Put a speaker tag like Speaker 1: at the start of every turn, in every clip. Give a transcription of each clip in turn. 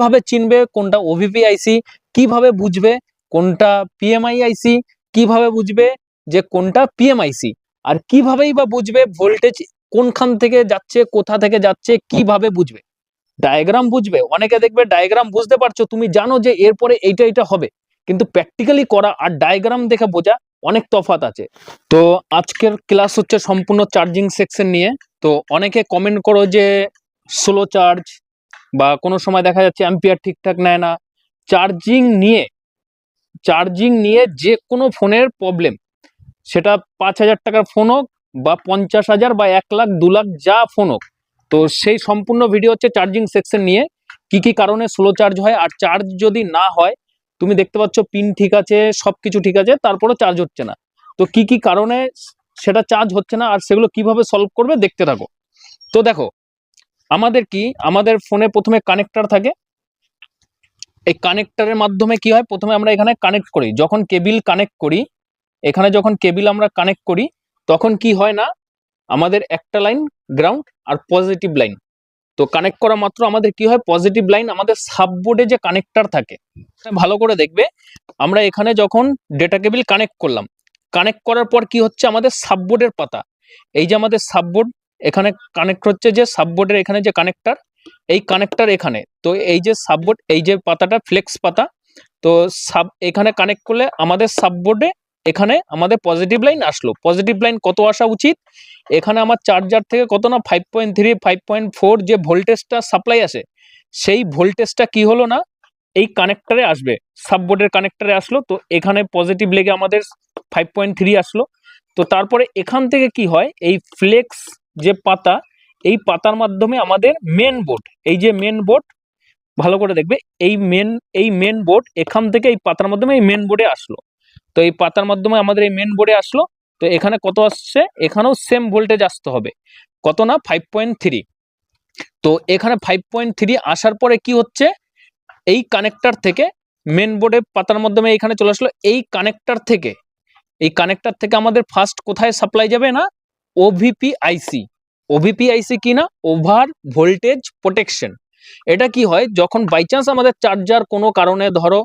Speaker 1: কীভাবে চিনবে, কোনটা ওভিপি আইসি কীভাবে বুঝবে, কোনটা পিএমআই আইসি কীভাবে বুঝবে যে কোনটা পিএমআইসি আর কিভাবেই বা বুঝবে ভোল্টেজ কোনখান থেকে যাচ্ছে, কোথা থেকে যাচ্ছে, কীভাবে বুঝবে? ডায়াগ্রাম বুঝবে, অনেকে দেখবে ডায়াগ্রাম বুঝতে পারছ, তুমি জানো যে এরপরে এইটা এইটা হবে। কিন্তু প্র্যাকটিক্যালি করা আর ডায়াগ্রাম দেখে বোঝা অনেক তফাৎ আছে। তো আজকের ক্লাস হচ্ছে সম্পূর্ণ চার্জিং সেকশন নিয়ে। তো অনেকে কমেন্ট করো যে স্লো চার্জ বা কোনো সময় দেখা যাচ্ছে অ্যাম্পিয়ার ঠিকঠাক নেয় না। চার্জিং নিয়ে চার্জিং নিয়ে যে কোনো ফোনের প্রবলেম সেটা পাঁচ হাজার টাকার ফোন হোক বা পঞ্চাশ হাজার বা এক লাখ, দু লাখ যা ফোন হোক। তো সেই সম্পূর্ণ ভিডিও হচ্ছে চার্জিং সেকশন নিয়ে কি কি কারণে স্লো চার্জ হয় আর চার্জ যদি না হয়, তুমি দেখতে পাচ্ছ পিন ঠিক আছে সব কিছু ঠিক আছে, তারপরেও চার্জ হচ্ছে না। তো কি কি কারণে সেটা চার্জ হচ্ছে না আর সেগুলো কীভাবে সলভ করবে দেখতে থাকো। তো দেখো আমাদের কি? আমাদের ফোনে প্রথমে কানেক্টার থাকে। এই কানেক্টারের মাধ্যমে কি হয়? প্রথমে আমরা এখানে কানেক্ট করি। যখন কেবিল কানেক্ট করি, এখানে যখন কেবিল আমরা কানেক্ট করি, তখন কি হয় না? আমাদের একটা লাইন গ্রাউন্ড আর পজিটিভ লাইন তো কানেক্ট করা মাত্র আমাদের কি হয়? পজিটিভ লাইন আমাদের সাববোর্ডে যে কানেক্টার থাকে, ভালো করে দেখবে। আমরা এখানে যখন ডেটা কেবিল কানেক্ট করলাম কানেক্ট করার পর কি হচ্ছে? আমাদের সাববোর্ডের পাতা। এই যে আমাদের সাববোর্ড এখানে কানেক্ট হচ্ছে যে সাববোর্ডের এখানে যে কানেক্টর এই কানেক্টার এখানে। তো এই যে সাববোর্ড এই যে পাতাটা ফ্লেক্স পাতা, তো সাব এখানে কানেক্ট করলে আমাদের সাববোর্ডে এখানে আমাদের পজিটিভ লাইন আসলো। পজিটিভ লাইন কত আসা উচিত? এখানে আমার চার্জার থেকে কত না? Five point three five point four যে ভোল্টেজটা সাপ্লাই আসে, সেই ভোল্টেজটা কি হলো না? এই কানেক্টারে আসবে। সাববোর্ডের কানেক্টারে আসলো, তো এখানে পজিটিভ লেগে আমাদের ফাইভ পয়েন্ট থ্রি আসলো। তো তারপরে এখান থেকে কি হয়? এই ফ্লেক্স যে পাতা, এই পাতার মাধ্যমে আমাদের মেন বোর্ড এই যে মেন বোর্ড ভালো করে দেখবে, এই মেন এই মেন বোর্ড এখান থেকে এই পাতার মাধ্যমে এই মেন বোর্ডে আসলো। তো এই পাতার মাধ্যমে আমাদের এই মেন বোর্ডে আসলো, তো এখানে কত আসছে? এখানেও সেম ভোল্টেজ আসতে হবে। কত না? ফাইভ পয়েন্ট থ্রি তো এখানে ফাইভ পয়েন্ট থ্রি আসার পরে কি হচ্ছে? এই কানেক্টার থেকে মেন বোর্ডে পাতার মাধ্যমে এখানে চলে আসলো। এই কানেক্টার থেকে, এই কানেক্টার থেকে আমাদের ফার্স্ট কোথায় সাপ্লাই যাবে না? ওভিপি আইসি ওভিপি আইসি কি না ওভার ভোল্টেজ প্রোটেকশন এটা কি হয়? যখন বাই চান্স আমাদের চার্জার কোনো কারণে ধরো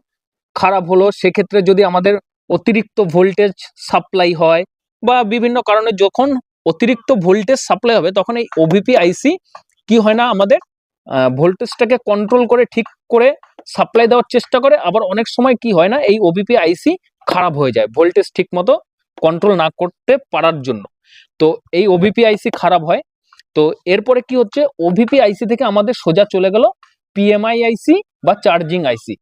Speaker 1: খারাপ হলো, সেক্ষেত্রে যদি আমাদের অতিরিক্ত ভোল্টেজ সাপ্লাই হয় বা বিভিন্ন কারণে যখন অতিরিক্ত ভোল্টেজ সাপ্লাই হবে, তখন এই ওভিপি আইসি কি হয় না? আমাদের ভোল্টেজটাকে কন্ট্রোল করে, ঠিক করে সাপ্লাই দেওয়ার চেষ্টা করে। আবার অনেক সময় কি হয় না? এই ওভিপি আইসি খারাপ হয়ে যায় ভোল্টেজ ঠিক মতো কন্ট্রোল না করতে পারার জন্য। তো এই ওভিপি আইসি খারাপ হয়। তো এরপরে কি হচ্ছে? ওভিপি আইসি থেকে আমাদের সোজা চলে গেল পিএমআই আইসি বা চার্জিং আইসি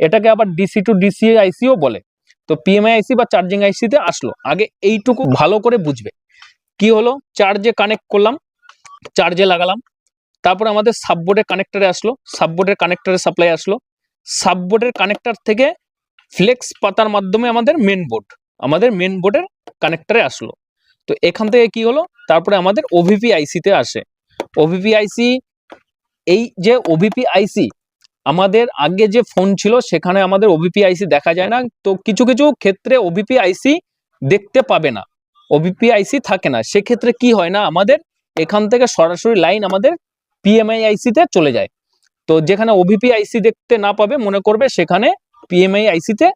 Speaker 1: এটাকে আবার ডিসি টু ডিসি আইসিও বলে। তো পিএমআই আইসি বা চার্জিং আইসিতে আসলো। আগে এইটুকু ভালো করে বুঝবে। কি হলো? চার্জে কানেক্ট করলাম চার্জে লাগালাম। তারপরে আমাদের সাববোর্ডের কানেক্টরে আসলো। সাববোর্ডের কানেক্টরে সাপ্লাই আসলো। সাববোর্ডের কানেক্টার থেকে ফ্লেক্স পাতার মাধ্যমে আমাদের মেন বোর্ড আমাদের মেন বোর্ডের কানেক্টরে আসলো। তো এখান থেকে কি হলো? তারপরে আমাদের ওভিপি আইসিতে আসে। ওভিপি আইসি এই যে ওভিপি আইসি আমাদের আগে যে ফোন ছিল, সেখানে আমাদের ওভিপি আইসি দেখা যায় না। তো কিছু কিছু ক্ষেত্রে ওভিপি আইসি দেখতে পাবে না। ওভিপি আইসি থাকে না। সেক্ষেত্রে কি হয় না, আমাদের এখান থেকে সরাসরি লাইন আমাদের পিএমআই আইসিতে চলে যায়। তো যেখানে ওভিপি আইসি দেখতে না পাবে, মনে করবে সেখানে পিএমআই আইসিতে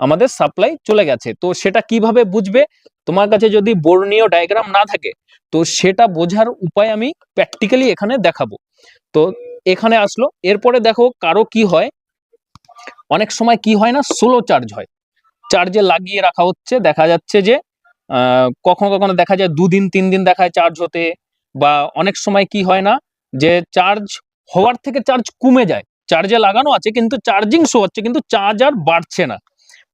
Speaker 1: আমাদের সাপ্লাই চলে গেছে। তো সেটা কীভাবে বুঝবে? তোমার কাছে যদি বর্ণীয় ডায়াগ্রাম না থাকে, তো সেটা বোঝার উপায় আমি প্র্যাকটিক্যালি এখানে দেখাবো। তো এখানে আসলো, এরপরে দেখো কারও কি হয়? অনেক সময় কি হয় না? স্লো চার্জ হয়। চার্জে লাগিয়ে রাখা হচ্ছে, দেখা যাচ্ছে যে কখনো কখনো দেখা যায় দুদিন তিন দিন দেখায় চার্জ হতে, বা অনেক সময় কি হয় না যে চার্জ হওয়ার থেকে চার্জ কমে যায়। চার্জে লাগানো আছে, কিন্তু চার্জিং শো হচ্ছে, কিন্তু চার্জ আর বাড়ছে না।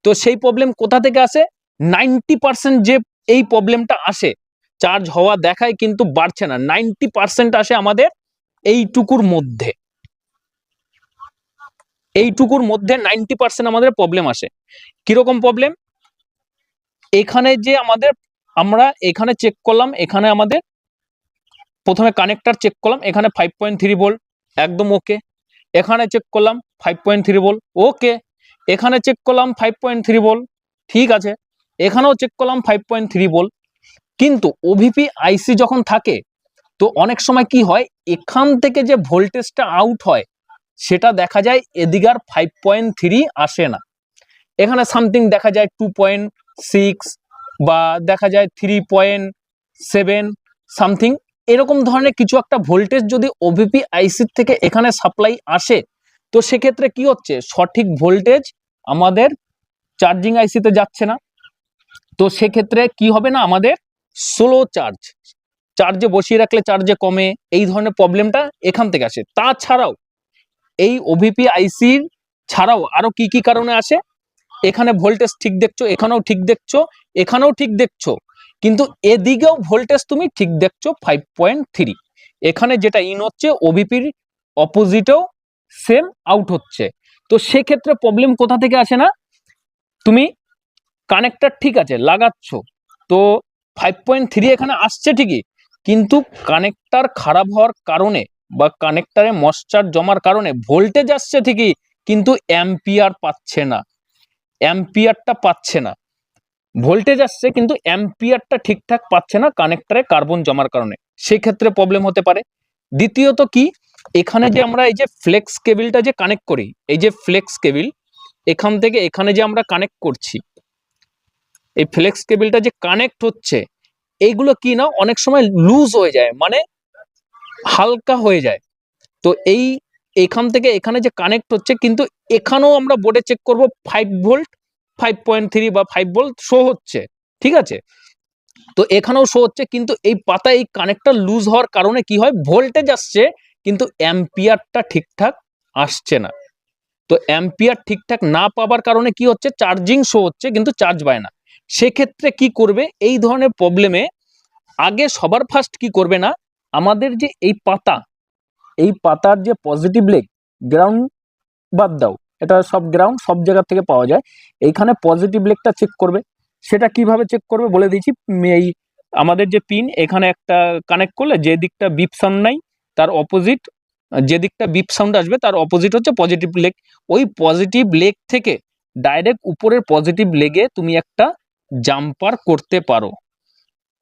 Speaker 1: তো সেই প্রবলেম কোথা থেকে আসে? নাইনটি পার্সেন্ট যে এই প্রবলেমটা আসে চার্জ হওয়া দেখায় কিন্তু বাড়ছে না। নাইনটি পার্সেন্ট আসে আমাদের এইটুকুর মধ্যে। এইটুকুর মধ্যে নাইনটি পার্সেন্ট আমাদের প্রবলেম আসে। কীরকম প্রবলেম এখানে যে আমাদের, আমরা এখানে চেক করলাম, এখানে আমাদের প্রথমে কানেক্টার চেক করলাম, এখানে ফাইভ পয়েন্ট থ্রি ভোল্ট একদম ওকে এখানে চেক করলাম five point three volt okay এখানে চেক করলাম ফাইভ পয়েন্ট থ্রি বল ঠিক আছে? এখানেও চেক করলাম ফাইভ পয়েন্ট থ্রি বল কিন্তু ওভিপি আইসি যখন থাকে, তো অনেক সময় কি হয়, এখান থেকে যে ভোল্টেজটা আউট হয়, সেটা দেখা যায় এদিকে আর ফাইভ পয়েন্ট থ্রি আসে না। এখানে সামথিং দেখা যায় টু পয়েন্ট সিক্স বা দেখা যায় থ্রি পয়েন্ট সেভেন সামথিং এরকম ধরনের কিছু একটা ভোল্টেজ যদি ওভিপি আইসির থেকে এখানে সাপ্লাই আসে, তো সেক্ষেত্রে কি হচ্ছে? সঠিক ভোল্টেজ আমাদের চার্জিং আইসিতে যাচ্ছে না। তো সেক্ষেত্রে কি হবে না, আমাদের স্লো চার্জ চার্জে বসিয়ে রাখলে চার্জে কমে, এই ধরনের প্রবলেমটা এখান থেকে আসে। তাছাড়াও এই ওভিপি আইসির ছাড়াও আরও কি কি কারণে আসে? এখানে ভোল্টেজ ঠিক দেখছ, এখানেও ঠিক দেখছ, এখানেও ঠিক দেখছ। কিন্তু এদিকেও ভোল্টেজ তুমি ঠিক দেখছ ফাইভ পয়েন্ট থ্রি এখানে যেটা ইন হচ্ছে ওভিপির অপোজিটেও সেম আউট হচ্ছে। তো সেক্ষেত্রে প্রবলেম কোথা থেকে আসে না? তুমি কানেক্টার ঠিক আছে, লাগাচ্ছ। তো ফাইভ পয়েন্ট থ্রি এখানে আসছে ঠিকই, কিন্তু কানেক্টার খারাপ হওয়ার কারণে বা কানেক্টারে মশ্চার জমার কারণে ভোল্টেজ আসছে ঠিকই, কিন্তু অ্যাম্পিয়ার পাচ্ছে না। অ্যাম্পিয়ারটা পাচ্ছে না। ভোল্টেজ আসছে, কিন্তু অ্যাম্পিয়ারটা ঠিকঠাক পাচ্ছে না কানেক্টারে কার্বন জমার কারণে। সেক্ষেত্রে প্রবলেম হতে পারে। দ্বিতীয়ত কি? এখানে যে আমরা এই যে ফ্লেক্স কেবিলটা যে কানেক্ট করি, এই যে ফ্লেক্স কেবিল এখান থেকে এখানে যে আমরা কানেক্ট করছি, এই ফ্লেক্স কেবিলটা যে কানেক্ট হচ্ছে এইগুলো কি না অনেক সময় লুজ হয়ে যায় মানে হালকা হয়ে যায়। তো এই এখান থেকে এখানে যে কানেক্ট হচ্ছে, কিন্তু এখানেও আমরা বোর্ডে চেক করব five volt five point three বা ফাইভ ভোল্ট শো হচ্ছে, ঠিক আছে? তো এখানেও শো হচ্ছে, কিন্তু এই পাতা এই কানেক্টর লুজ হওয়ার কারণে কি হয়? ভোল্টেজ আসছে কিন্তু অ্যাম্পিয়ারটা ঠিকঠাক আসছে না। তো অ্যাম্পিয়ার ঠিকঠাক না পাবার কারণে কি হচ্ছে? চার্জিং শো হচ্ছে, কিন্তু চার্জ পায় না। সেক্ষেত্রে কি করবে? এই ধরনের প্রবলেমে আগে সবার ফার্স্ট কি করবে না? আমাদের যে এই পাতা, এই পাতার যে পজিটিভ লেগ গ্রাউন্ড বাদ দাও। এটা সব গ্রাউন্ড সব জায়গা থেকে পাওয়া যায়। এইখানে পজিটিভ লেগটা চেক করবে। সেটা কীভাবে চেক করবে? বলে দিয়েছি। এই আমাদের যে পিন এখানে একটা কানেক্ট করলে যে দিকটা বিপ সাউন্ড নাই তার অপোজিট যে দিকটা বিপ সাউন্ড আসবে, তার অপোজিট হচ্ছে পজিটিভ লেগ ওই পজিটিভ লেগ থেকে ডাইরেক্ট উপরের পজিটিভ লেগে তুমি একটা জাম্পার করতে পারো।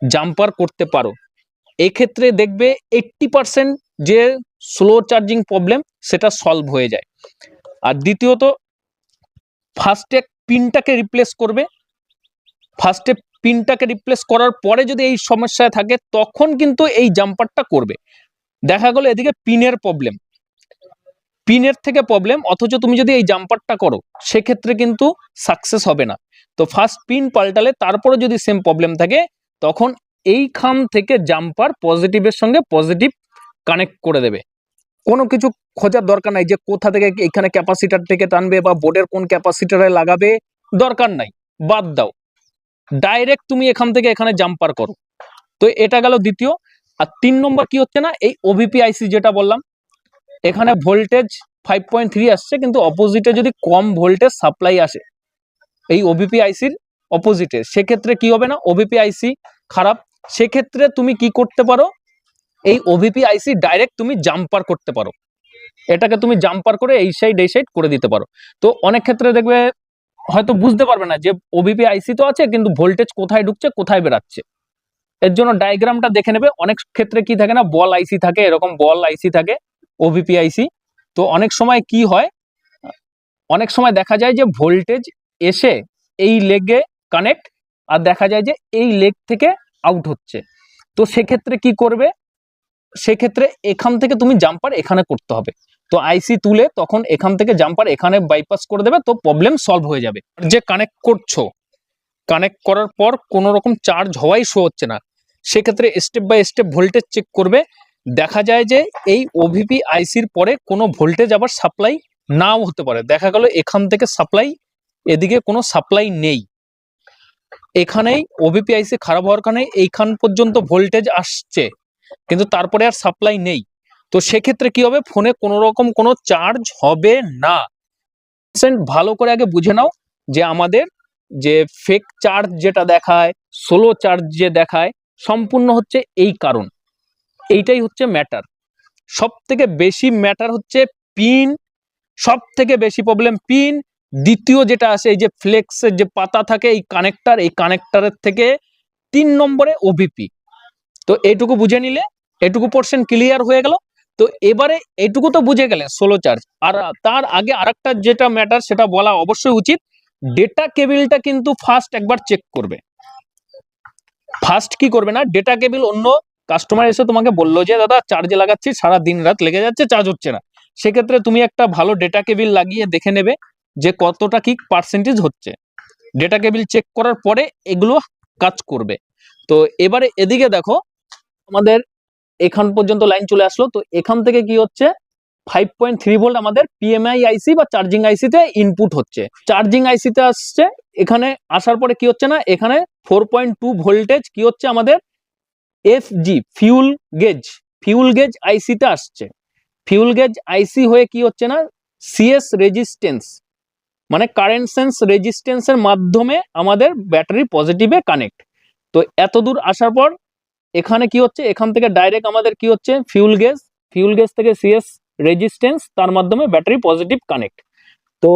Speaker 1: জাম্পার করতে পারো। এক্ষেত্রে দেখবে এইট্টি পার্সেন্ট যে স্লো চার্জিং প্রবলেম সেটা সলভ হয়ে যায়। আর দ্বিতীয়ত ফার্স্টে পিনটাকে রিপ্লেস করবে। ফার্স্টে পিনটাকে রিপ্লেস করার পরে যদি এই সমস্যায় থাকে, তখন কিন্তু এই জাম্পারটা করবে। দেখা গেল এদিকে পিনের প্রবলেম পিনের থেকে প্রবলেম অথচ তুমি যদি এই জাম্পারটা করো, সেক্ষেত্রে কিন্তু সাকসেস হবে না। তো ফার্স্ট পিন পাল্টালে তারপরে যদি সেম প্রবলেম থাকে, তখন এইখান থেকে জাম্পার পজিটিভের সঙ্গে পজিটিভ কানেক্ট করে দেবে। কোনো কিছু খোঁজার দরকার নাই যে কোথা থেকে এখানে ক্যাপাসিটার থেকে টানবে বা বোর্ডের কোন ক্যাপাসিটারে লাগাবে, দরকার নাই, বাদ দাও। ডাইরেক্ট তুমি এখান থেকে এখানে জাম্পার করো। তো এটা গেল দ্বিতীয়। আর তিন নম্বর কি হচ্ছে না? এই ওভিপি আইসি যেটা বললাম, এখানে ভোল্টেজ ফাইভ পয়েন্ট থ্রি আসছে, কিন্তু অপোজিটে যদি কম ভোল্টেজ সাপ্লাই আসে, এই ওভিপি আইসির অপোজিটে সেক্ষেত্রে কি হবে না? ওভিপি আইসি খারাপ। সেক্ষেত্রে তুমি কি করতে পারো? এই ওভিপি আইসি ডাইরেক্ট তুমি জাম্পার করতে পারো। এটাকে তুমি জাম্পার করে এই সাইড এই সাইড করে দিতে পারো। তো অনেক ক্ষেত্রে দেখবে, হয়তো বুঝতে পারবে না যে ওভিপি আইসি তো আছে, কিন্তু ভোল্টেজ কোথায় ঢুকছে, কোথায় বেরাচ্ছে এর জন্য ডায়াগ্রামটা দেখে নেবে। অনেক ক্ষেত্রে কি থাকে না, বল আইসি থাকে, এরকম বল আইসি থাকে ওভিপি আইসি তো অনেক সময় কি হয়, অনেক সময় দেখা যায় যে ভোল্টেজ এসে এই লেগে কানেক্ট আর দেখা যায় যে এই লেগ থেকে আউট হচ্ছে। তো সেক্ষেত্রে কি করবে? সেক্ষেত্রে এখান থেকে তুমি জাম্পার এখানে করতে হবে। তো আইসি তুলে তখন এখান থেকে জাম্পার এখানে বাইপাস করে দেবে, তো প্রবলেম সলভ হয়ে যাবে। যে কানেক্ট করছ কানেক্ট করার পর কোনো রকম চার্জ হওয়াই শো হচ্ছে না। সেক্ষেত্রে step by step voltage check করবে। দেখা যায় যে এই ওভিপি আইসির পরে কোনো ভোল্টেজ আবার সাপ্লাই নাও হতে পারে। দেখা গেল এখান থেকে সাপ্লাই এদিকে কোনো সাপ্লাই নেই। এখানেই ওভিপি আইসি খারাপ হওয়ার কারণে এইখান পর্যন্ত ভোল্টেজ আসছে, কিন্তু তারপরে আর সাপ্লাই নেই। তো সেক্ষেত্রে কি হবে? ফোনে কোনো রকম কোনো চার্জ হবে না। ভালো করে আগে বুঝে নাও যে আমাদের যে ফেক চার্জ যেটা দেখায় সোলো চার্জ যে দেখায় সম্পূর্ণ হচ্ছে এই কারণ। এইটাই হচ্ছে ম্যাটার সব থেকে বেশি ম্যাটার হচ্ছে পিন সব থেকে বেশি প্রবলেম পিন দ্বিতীয় যেটা আছে, এই যে ফ্লেক্সের যে পাতা থাকে, এই কানেক্টার এই কানেক্টারের থেকে তিন নম্বরে ওভিপি তো এইটুকু বুঝে নিলে, এটুকু পোর্শন ক্লিয়ার হয়ে গেল। তো এবারে এটুকু তো বুঝে গেলে সোলো চার্জ আর তার আগে আরেকটা যেটা ম্যাটার সেটা বলা অবশ্যই উচিত। ডেটা কেবিলটা কিন্তু ফার্স্ট একবার চেক করবে। ফার্স্ট কি করবে না? ডেটা কেবিল অন্য কাস্টমার এসে তোমাকে বলল যে, দাদা চার্জে লাগাচ্ছি, সারা দিন রাত লেগে যাচ্ছে চার্জ হচ্ছে না। সেক্ষেত্রে তুমি একটা ভালো ডেটা কেবিল লাগিয়ে দেখে নেবে যে, কতটা কি পার্সেন্টেজ হচ্ছে। ডেটা কেবিল চেক করার পরে এগুলো কাজ করবে। তো এবারে এদিকে দেখো, আমাদের এখান পর্যন্ত লাইন চলে আসলো। তো এখান থেকে কি হচ্ছে? ফাইভ পয়েন্ট থ্রি ভোল্ট আমাদের পিএমআই আইসি বা চার্জিং আইসিতে ইনপুট হচ্ছে। চার্জিং আইসিতে আসছে, এখানে আসার পরে কি হচ্ছে না? এখানে ফোর পয়েন্ট টু ভোল্টেজ কি হচ্ছে আমাদের? FG fuel gauge fuel gauge আইসিতে আসছে। ফিউল গেজ আইসি হয়ে কি হচ্ছে না? সিএস রেজিস্ট্যান্স মানে কারেন্ট সেন্স রেজিস্ট্যান্সের মাধ্যমে আমাদের ব্যাটারি পজিটিভে কানেক্ট তো এত দূর আসার পর এখানে কি হচ্ছে? এখান থেকে ডাইরেক্ট আমাদের কি হচ্ছে? ফিউল গেজ ফিউল গেজ থেকে সিএস রেজিস্ট্যান্স তার মাধ্যমে ব্যাটারি পজিটিভ কানেক্ট তো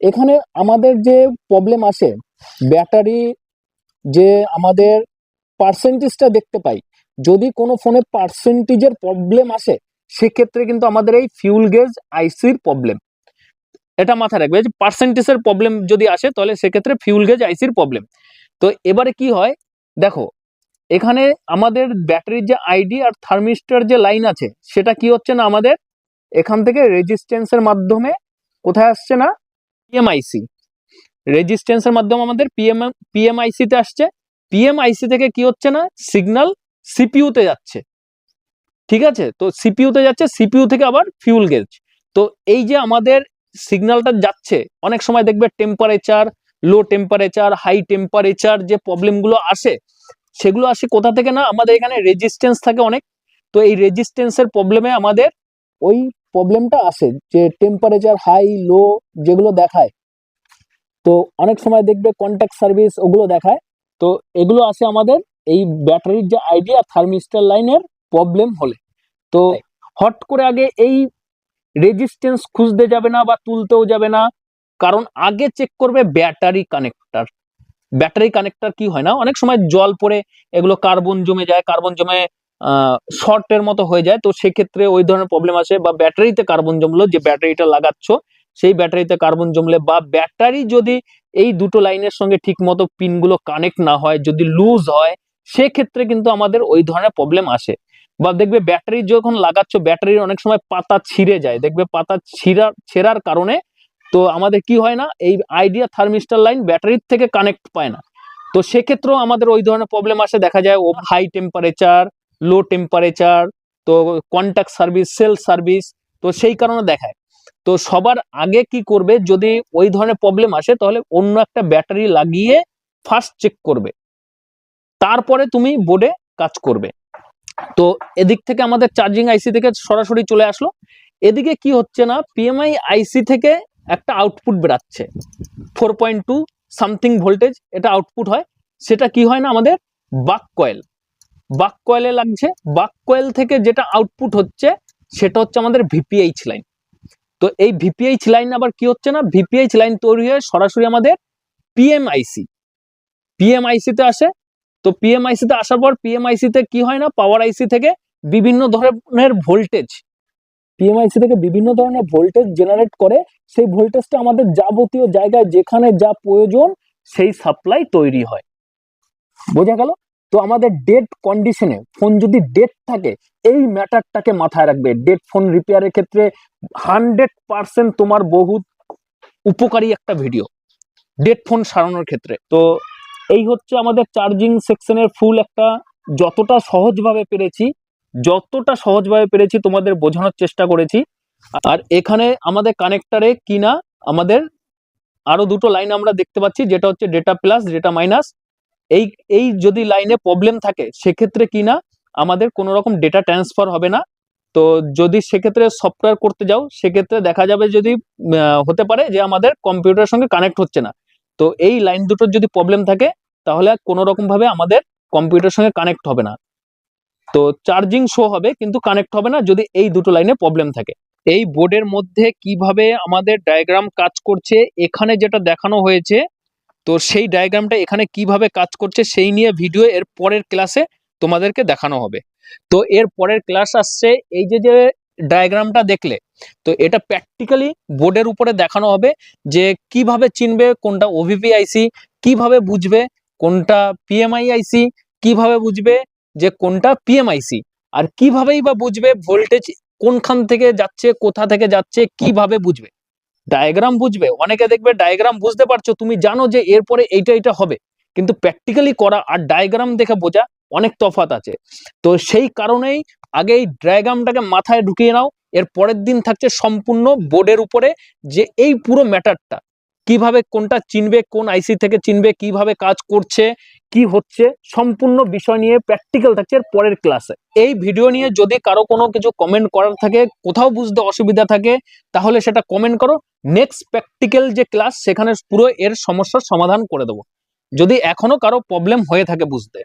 Speaker 1: এখানে আমাদের যে প্রবলেম আসে ব্যাটারি যে আমাদের পার্সেন্টেজটা দেখতে পাই, যদি কোনো ফোনে পার্সেন্টেজের প্রবলেম আসে, সেক্ষেত্রে কিন্তু আমাদের এই ফিউল গেজ আইসির প্রবলেম এটা মাথায় রাখবে যে পার্সেন্টেজের প্রবলেম যদি আসে, তাহলে সেক্ষেত্রে ফিউল গেজ আইসির প্রবলেম তো এবারে কি হয়? দেখো, এখানে আমাদের ব্যাটারির যে আইডি আর থার্মিস্টার যে লাইন আছে, সেটা কি হচ্ছে না আমাদের এখান থেকে রেজিস্ট্যান্সের মাধ্যমে কোথায় আসছে না? পিএমআইসি রেজিস্ট্যান্সের মাধ্যমে আমাদের পিএম পিএমআইসিতে আসছে। পিএমআইসি থেকে কি হচ্ছে না? সিগন্যাল সিপিইউতে যাচ্ছে। ঠিক আছে? তো সিপিইউতে যাচ্ছে সিপিইউ থেকে আবার ফিউল গেজ তো এই যে আমাদের সিগন্যালটা যাচ্ছে, অনেক সময় দেখবে temperature low temperature high temperature যে প্রবলেমগুলো আসে, সেগুলো আসে কোথা থেকে না? আমাদের এখানে রেজিস্ট্যান্স থাকে অনেক। তো এই রেজিস্ট্যান্সের প্রবলেমে আমাদের ওই প্রবলেমটা আসে যে টেম্পারেচার হাই লো যেগুলো দেখায়। তো অনেক সময় দেখবে কন্ট্যাক্ট সার্ভিস ওগুলো দেখায়। তো এগুলো আসে আমাদের এই ব্যাটারির যে আইডি আর থার্মিস্টার লাইনের প্রবলেম হলে। তো হট করে আগে এই রেজিস্ট্যান্স খুঁজতে যাবে না বা তুলতেও যাবে না। কারণ আগে চেক করবে ব্যাটারি কানেক্টার ব্যাটারি কানেক্টার কি হয় না? অনেক সময় জল পড়ে এগুলো কার্বন জমে যায় কার্বন জমে শর্টের মতো হয়ে যায়। তো সেক্ষেত্রে ওই ধরনের প্রবলেম আসে বা ব্যাটারিতে কার্বন জমলো, যে ব্যাটারিটা লাগাচ্ছ, সেই ব্যাটারিতে কার্বন জমলে বা ব্যাটারি যদি এই দুটো লাইনের সঙ্গে ঠিক মতো পিনগুলো কানেক্ট না হয়, যদি লুজ হয়, সেক্ষেত্রে কিন্তু আমাদের ওই ধরনের প্রবলেম আসে। বা দেখবে ব্যাটারি যখন লাগাচ্ছ, ব্যাটারির অনেক সময় পাতা ছিঁড়ে যায়। দেখবে পাতা ছিঁড়া, ছেঁড়ার কারণে তো আমাদের কি হয় না, এই আইডিয়া থার্মিস্টার লাইন ব্যাটারির থেকে কানেক্ট পায় না। তো সেক্ষেত্রেও আমাদের ওই ধরনের প্রবলেম আসে। দেখা যায় ও হাই টেম্পারেচার লো টেম্পারেচার তো কন্ট্যাক্ট সার্ভিস সেল সার্ভিস তো সেই কারণে দেখায়। তো সবার আগে কি করবে, যদি ওই ধরনের প্রবলেম আসে, তাহলে অন্য একটা ব্যাটারি লাগিয়ে ফার্স্ট চেক করবে। তারপরে তুমি বোর্ডে কাজ করবে। তো এদিক থেকে আমাদের চার্জিং আইসি থেকে সরাসরি চলে আসলো। এদিকে কি হচ্ছে না পিএমআই আইসি থেকে একটা আউটপুট বেরাচ্ছে। Four point two something voltage এটা আউটপুট হয়। সেটা কি হয় না, আমাদের বাক কয়েল। বাক কয়েলে লাগছে। বাক কয়েল থেকে যেটা আউটপুট হচ্ছে, সেটা হচ্ছে আমাদের ভিপিএইচ লাইন তো এই ভিপিএইচ লাইন আবার কি হচ্ছে না? ভিপিএইচ লাইন তৈরি হয়ে সরাসরি আমাদের পিএমআইসি পিএমআইসিতে আসে। তো পিএমআইসিতে আসার পর পিএমআইসিতে কি হয় না? পাওয়ার আইসি থেকে বিভিন্ন ধরনের ভোল্টেজ পিএমআইসি থেকে বিভিন্ন ধরনের ভোল্টেজ জেনারেট করে সেই ভোল্টেজটা আমাদের যাবতীয় জায়গায় যেখানে যা প্রয়োজন, সেই সাপ্লাই তৈরি হয়। বোঝা গেল? তো আমাদের ডেট কন্ডিশনে ফোন যদি ডেট থাকে, এই ম্যাটারটাকে মাথায় রাখবে। ডেড ফোন রিপেয়ারের ক্ষেত্রে হান্ড্রেড পার্সেন্ট তোমার বহুত উপকারী একটা ভিডিও ডেড ফোন সারানোর ক্ষেত্রে। তো এই হচ্ছে আমাদের চার্জিং সেকশনের ফুল একটা যতটা সহজভাবে পেরেছি, যতটা সহজভাবে পেরেছি তোমাদের বোঝানোর চেষ্টা করেছি। আর এখানে আমাদের কানেক্টারে কিনা আমাদের আরও দুটো লাইন আমরা দেখতে পাচ্ছি, যেটা হচ্ছে ডেটা প্লাস ডেটা মাইনাস এই এই যদি লাইনে প্রবলেম থাকে, সেক্ষেত্রে কি না, আমাদের কোনো রকম ডেটা ট্রান্সফার হবে না। তো যদি সেক্ষেত্রে সফটওয়্যার করতে যাও, সেক্ষেত্রে দেখা যাবে যদি হতে পারে যে আমাদের কম্পিউটারের সঙ্গে কানেক্ট হচ্ছে না। তো এই লাইন দুটোর যদি প্রবলেম থাকে, তাহলে কোনো রকম ভাবে আমাদের কম্পিউটারের সঙ্গে কানেক্ট হবে না। তো চার্জিং শো হবে, কিন্তু কানেক্ট হবে না যদি এই দুটো লাইনে প্রবলেম থাকে। এই বোর্ডের মধ্যে কীভাবে আমাদের ডায়াগ্রাম কাজ করছে, এখানে যেটা দেখানো হয়েছে তো সেই ডায়াগ্রামটা এখানে কীভাবে কাজ করছে সেই নিয়ে ভিডিও এর পরের ক্লাসে তোমাদেরকে দেখানো হবে। তো এর পরের ক্লাস আসছে এই যে যে ডায়াগ্রামটা দেখলে, তো এটা প্র্যাকটিক্যালি বোর্ডের উপরে দেখানো হবে যে কীভাবে চিনবে কোনটা ওভিপি আইসি কীভাবে বুঝবে কোনটা পিএমআই আইসি কীভাবে বুঝবে যে কোনটা পিএমআইসি আর কিভাবেই বা বুঝবে ভোল্টেজ কোনখান থেকে যাচ্ছে, কোথা থেকে যাচ্ছে, কীভাবে বুঝবে। ডায়াগ্রাম বুঝবে, অনেকে দেখবে ডায়াগ্রাম বুঝতে পারছ, তুমি জানো যে এরপরে এইটা এটা হবে। কিন্তু প্র্যাকটিক্যালি করা আর ডায়াগ্রাম দেখে বোঝা অনেক তফাৎ আছে। তো সেই কারণেই আগে এই ডায়াগ্রামটাকে মাথায় ঢুকিয়ে নাও, এর পরের দিন থাকছে সম্পূর্ণ বোর্ডের উপরে যে এই পুরো ম্যাটারটা কীভাবে কোনটা চিনবে, কোন আইসি থেকে চিনবে, কীভাবে কাজ করছে কি হচ্ছে সম্পূর্ণ বিষয় নিয়ে প্র্যাকটিক্যাল থাকছে পরের ক্লাসে এই ভিডিও নিয়ে যদি কারও কোনো কিছু কমেন্ট করার থাকে, কোথাও বুঝতে অসুবিধা থাকে, তাহলে সেটা কমেন্ট করো। নেক্সট প্র্যাকটিক্যাল যে ক্লাস সেখানে পুরো এর সমস্যার সমাধান করে দেবো। যদি এখনও কারও প্রবলেম হয়ে থাকে বুঝতে।